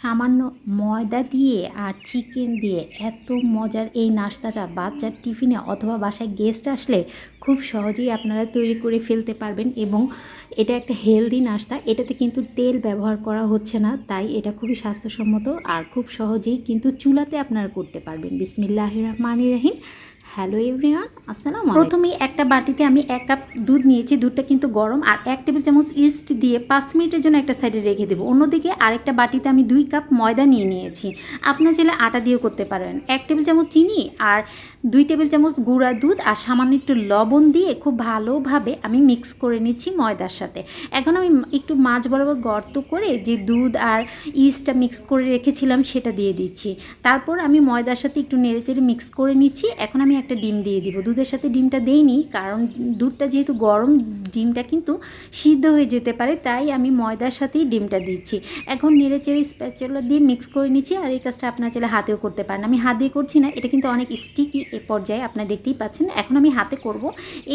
সামান্য ময়দা দিয়ে আর চিকেন দিয়ে এত মজার এই নাস্তাটা বাচ্চার টিফিনে অথবা বাসায় গেস্ট আসলে খুব সহজেই আপনারা তৈরি করে ফেলতে পারবেন এবং এটা একটা হেলদি নাস্তা। এটাতে কিন্তু তেল ব্যবহার করা হচ্ছে না, তাই এটা খুবই স্বাস্থ্যসম্মত আর খুব সহজেই কিন্তু চুলাতে আপনারা করতে পারবেন। বিসমিল্লাহ রহমান রহিম। হ্যালো এভরিওয়ান আসসালাম প্রথমে একটা বাটিতে আমি এক কাপ দুধ নিয়েছি। দুধটা কিন্তু গরম। আর এক টেবিল চামচ ইস্ট দিয়ে পাঁচ মিনিটের জন্য একটা সাইডে রেখে দেবো। অন্যদিকে আরেকটা বাটিতে আমি দুই কাপ ময়দা নিয়ে নিয়েছি। আপনার চাইলে আটা দিয়েও করতে পারেন। এক টেবিল চামচ চিনি আর দুই টেবিল চামচ গুঁড়া দুধ আর সামান্য একটু লবণ দিয়ে খুব ভালোভাবে আমি মিক্স করে নিচ্ছি ময়দার সাথে। এখন আমি একটু মাছ বরাবর গর্ত করে যে দুধ আর ইস্টটা মিক্স করে রেখেছিলাম সেটা দিয়ে দিচ্ছি। তারপর আমি ময়দার সাথে একটু নেড়েচেড়ে মিক্স করে নিচ্ছি। এখন আমি একটা ডিম দিয়ে দিব। দুধের সাথে ডিমটা দেইনি, কারণ দুধটা যেহেতু গরম, ডিমটা কিন্তু সিদ্ধ হয়ে যেতে পারে, তাই আমি ময়দার সাথেই ডিমটা দিচ্ছি। এখন নেড়েচেড়ে স্প্যাচুলা দিয়ে মিক্স করে নিচ্ছি, আর এই কাজটা আপনার চাইলে হাতেও করতে পারেন। আমি হাত দিয়ে করছি না, এটা কিন্তু অনেক স্টিকি এ পর্যায়ে আপনারা দেখতেই পাচ্ছেন। এখন আমি হাতে করব।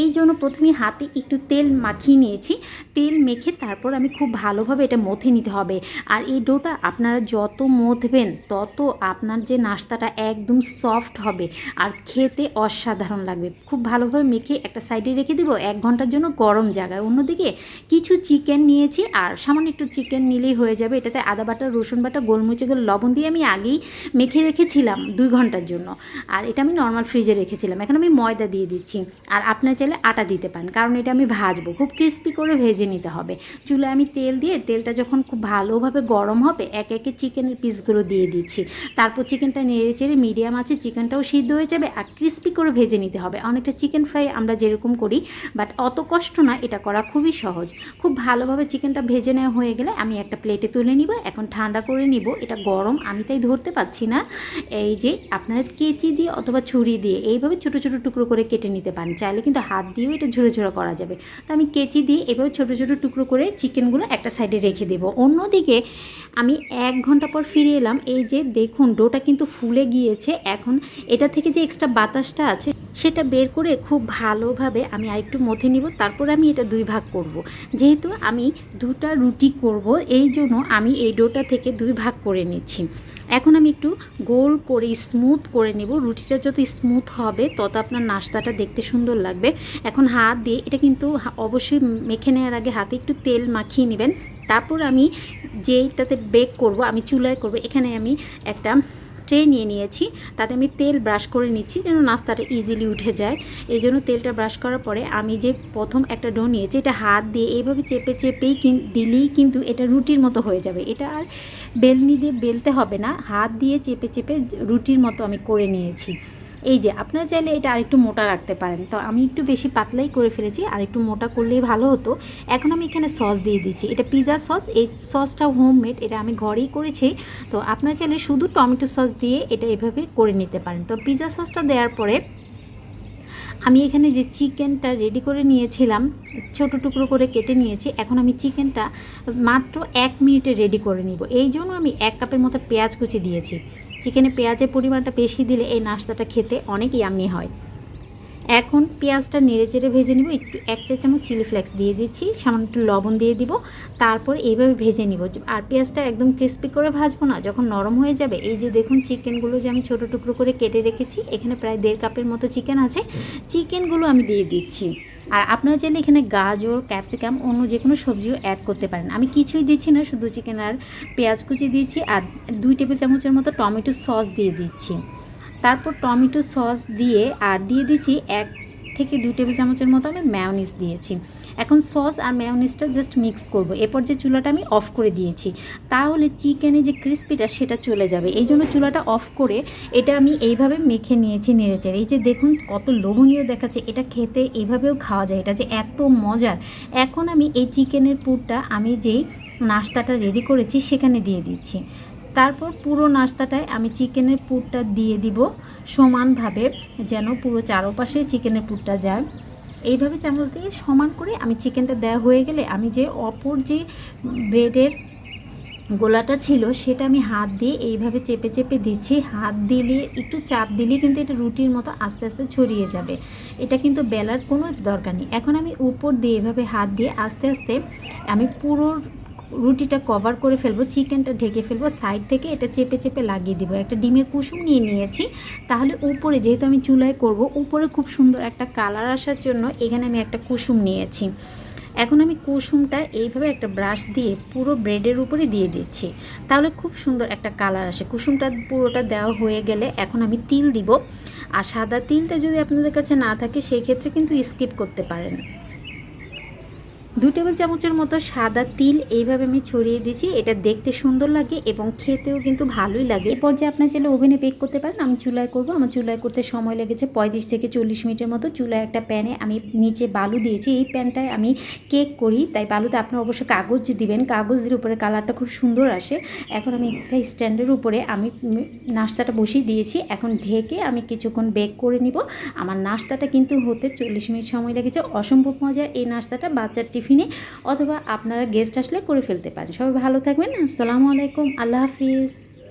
এই জন্য প্রথমে হাতে একটু তেল মাখিয়ে নিয়েছি। তেল মেখে তারপর আমি খুব ভালোভাবে এটা মথে নিতে হবে। আর এই ডোটা আপনারা যত মথবেন, তত আপনার যে নাস্তাটা একদম সফট হবে। আর খেতে অসাধারণ লাগবে। খুব ভালোভাবে মেখে একটা সাইডে রেখে দিব, এক ঘণ্টার জন্য গরম জায়গায়। অন্যদিকে কিছু চিকেন নিয়েছি, আর সামান্য একটু চিকেন নিলেই হয়ে যাবে। এটাতে আদা বাটা, রসুন বাটা গোলমরিচের লবণ দিয়ে আমি আগেই মেখে রেখেছিলাম দুই ঘণ্টার জন্য। আর এটা আমি নর্মাল ফ্রিজে রেখেছিলাম। এখন আমি ময়দা দিয়ে দিচ্ছি। আর আপনার চাইলে আটা দিতে পারেন, কারণ এটা আমি ভাজবো। খুব ক্রিস্পি করে ভেজে নিতে হবে। চুলে আমি তেল দিয়ে, তেলটা যখন খুব ভালোভাবে গরম হবে, এক একে চিকেনের পিসগুলো দিয়ে দিচ্ছি। তারপর চিকেনটা নেড়ে চেড়ে মিডিয়াম আছে, চিকেনটাও সিদ্ধ হয়ে যাবে, আর ক্রিস্পি করে ভেজে নিতে হবে। অনেকটা চিকেন ফ্রাই আমরা যেরকম করি বাট অত কষ্ট না, এটা করা খুবই সহজ। খুব ভালোভাবে চিকেনটা ভেজে নেওয়া হয়ে গেলে আমি একটা প্লেটে তুলে নিব, এখন ঠান্ডা করে নিব। এটা গরম, আমি তাই ধরতে পাচ্ছি না। এই যে আপনারা কেচি দিয়ে অথবা ছুরি দিয়ে এইভাবে ছোটো ছোটো টুকরো করে কেটে নিতে পারেন। চাইলে কিন্তু হাত দিয়েও এটা ঝুড়ো ঝুড়ো করা যাবে। তো আমি কেচি দিয়ে এভাবে ছোটো ছোটো টুকরো করে চিকেনগুলো একটা সাইডে রেখে দেবো। অন্যদিকে আমি এক ঘণ্টা পর ফিরে এলাম। এই যে দেখুন ডোটা কিন্তু ফুলে গিয়েছে। এখন এটা থেকে যে এক্সট্রা বাতাসটা আছে, সেটা বের করে খুব ভালোভাবে আমি আরেকটু মথে নিব, তারপর আমি এটা দুই ভাগ করব। যেহেতু আমি দুটা রুটি করব, এই জন্য আমি এই ডোটা থেকে দুই ভাগ করে নিচ্ছি। এখন আমি একটু গোল করে স্মুথ করে নেব, রুটিটা যত স্মুথ হবে তত আপনার নাস্তাটা দেখতে সুন্দর লাগবে। এখন হাত দিয়ে এটা কিন্তু অবশ্যই মেখে নেওয়ার আগে হাতে একটু তেল মাখিয়ে নেবেন। তারপর আমি যেইটাতে বেক করব, আমি চুলায় করব, এখানে আমি একটা ট্রে নিয়ে নিয়েছি। তাতে আমি তেল ব্রাশ করে নিচ্ছি যেন নাস্তাটা ইজিলি উঠে যায়। এই জন্য তেলটা ব্রাশ করার পরে আমি যে প্রথম একটা ডো নিয়েছি, এটা হাত দিয়ে এইভাবে চেপে চেপেই দিলেই কিন্তু এটা রুটির মতো হয়ে যাবে। এটা আর বেলনি দিয়ে বেলতে হবে না। হাত দিয়ে চেপে চেপে রুটির মতো আমি করে নিয়েছি। এই যে, আপনারা চাইলে এটা আরেকটু মোটা রাখতে পারেন। তো আমি একটু বেশি পাতলাই করে ফেলেছি, আর একটু মোটা করলেই ভালো হতো। এখন আমি এখানে সস দিয়ে দিচ্ছি। এটা পিৎজা সস, এই সসটা হোমমেড, এটা আমি ঘরেই করেছি। তো আপনারা চাইলে শুধু টমেটো সস দিয়ে এটা এভাবে করে নিতে পারেন। তো পিৎজা সসটা দেওয়ার পরে আমি এখানে যে চিকেনটা রেডি করে নিয়েছিলাম, ছোট টুকরো করে কেটে নিয়েছি, এখন আমি চিকেনটা মাত্র এক মিনিটে রেডি করে নিব। এই জন্য আমি এক কাপের মতো পেঁয়াজ কুচি দিয়েছি। চিকেনে পেঁয়াজের পরিমাণটা বেশি দিলে এই নাস্তাটা খেতে অনেক ইয়ামি হয়। এখন পেঁয়াজটা নেড়ে চেড়ে ভেজে নিব, একটু এক চা চামচ চিলি ফ্লেক্স দিয়ে দিচ্ছি, সামান্য একটু লবণ দিয়ে দিব, তারপর এইভাবে ভেজে নিব। আর পেঁয়াজটা একদম ক্রিস্পি করে ভাজবো না, যখন নরম হয়ে যাবে, এই যে দেখুন চিকেনগুলো যে আমি ছোটো টুকরো করে কেটে রেখেছি, এখানে প্রায় দেড় কাপের মতো চিকেন আছে, চিকেনগুলো আমি দিয়ে দিচ্ছি। আর আপনারা চাইলে এখানে গাজর, ক্যাপসিকাম, অন্য যে কোনো সবজিও অ্যাড করতে পারেন। আমি কিছুই দিচ্ছি না, শুধু চিকেন আর পেঁয়াজ কুচি দিচ্ছি আর দুই টেবিল চামচের মতো টমেটো সস দিয়ে দিচ্ছি। তারপর টমেটো সস দিয়ে আর দিয়ে দিচ্ছি এক থেকে দুই টেবিল চামচের মতো আমি ম্যায়োনিজ দিয়েছি। এখন সস আর ম্যায়োনিজটা জাস্ট মিক্স করব। এরপর যে চুলাটা আমি অফ করে দিয়েছি, তাহলে চিকেনে যে ক্রিস্পিটা সেটা চলে যাবে। এই জন্য চুলাটা অফ করে এটা আমি এইভাবে মেখে নিয়েছি নেড়েচেড়ে। এই যে দেখুন কত লোভনীয় দেখাচ্ছে, এটা খেতে এইভাবেও খাওয়া যায়, এটা যে এত মজার। এখন আমি এই চিকেনের পুরটা আমি যেই নাস্তাটা রেডি করেছি সেখানে দিয়ে দিচ্ছি। তারপর পুরো নাস্তাটায় আমি চিকেনের পুরটা দিয়ে দিব সমানভাবে, যেন পুরো চারপাশে চিকেনের পুরটা যায়। এইভাবে চামচ দিয়ে সমান করে আমি চিকেনটা দেওয়া হয়ে গেলে আমি যে অপর যে ব্রেডের গোলাটা ছিল সেটা আমি হাত দিয়ে এইভাবে চেপে চেপে দিচ্ছি। হাত দিলে, একটু চাপ দিলে কিন্তু এটা রুটির মতো আস্তে আস্তে ছড়িয়ে যাবে। এটা কিন্তু বেলার কোনো দরকার নেই। এখন আমি উপর দিয়ে এভাবে হাত দিয়ে আস্তে আস্তে আমি পুরো রুটিটা কভার করে ফেলব চিকেনটা ঢেকে ফেলব সাইড থেকে এটা চেপে চেপে লাগিয়ে দিব। একটা ডিমের কুসুম নিয়ে নিয়েছি। তাহলে উপরে যেহেতু আমি চুলায় করব, উপরে খুব সুন্দর একটা কালার আসার জন্য এখানে আমি একটা কুসুম নিয়েছি। এখন আমি কুসুমটা এইভাবে একটা ব্রাশ দিয়ে পুরো ব্রেডের উপরে দিয়ে দিচ্ছি। তাহলে খুব সুন্দর একটা কালার আসে। কুসুমটা পুরোটা দেওয়া হয়ে গেলে এখন আমি তিল দিব। আর সাদা তিলটা যদি আপনাদের কাছে না থাকে সেই ক্ষেত্রে কিন্তু স্কিপ করতে পারেন। দু টেবিল চামচের মতো সাদা তিল এইভাবে আমি ছড়িয়ে দিয়েছি। এটা দেখতে সুন্দর লাগে এবং খেতেও কিন্তু ভালোই লাগে। এরপর যে আপনার চাইলে ওভেনে বেক করতে পারেন, আমি চুলায় করব। আমার চুলায় করতে সময় লেগেছে পঁয়ত্রিশ থেকে চল্লিশ মিনিটের মতো। চুলায় একটা প্যানে আমি নিচে বালু দিয়েছি। এই প্যানটায় আমি কেক করি, তাই বালুতে আপনার অবশ্যই কাগজ দিবেন। কাগজ দিয়ে উপরে কালারটা খুব সুন্দর আসে। এখন আমি একটা স্ট্যান্ডের উপরে আমি নাস্তাটা বসিয়ে দিয়েছি। এখন ঢেকে আমি কিছুক্ষণ বেক করে নিব। আমার নাস্তাটা কিন্তু হতে চল্লিশ মিনিট সময় লেগেছে। অসম্ভব মজার এই নাস্তাটা। বাচ্চার টিফিনে অথবা আপনারা গেস্ট আসলে করে ফেলতে পারেন। সবাই ভালো থাকবেন। আসসালামু আলাইকুম। আল্লাহ হাফিজ।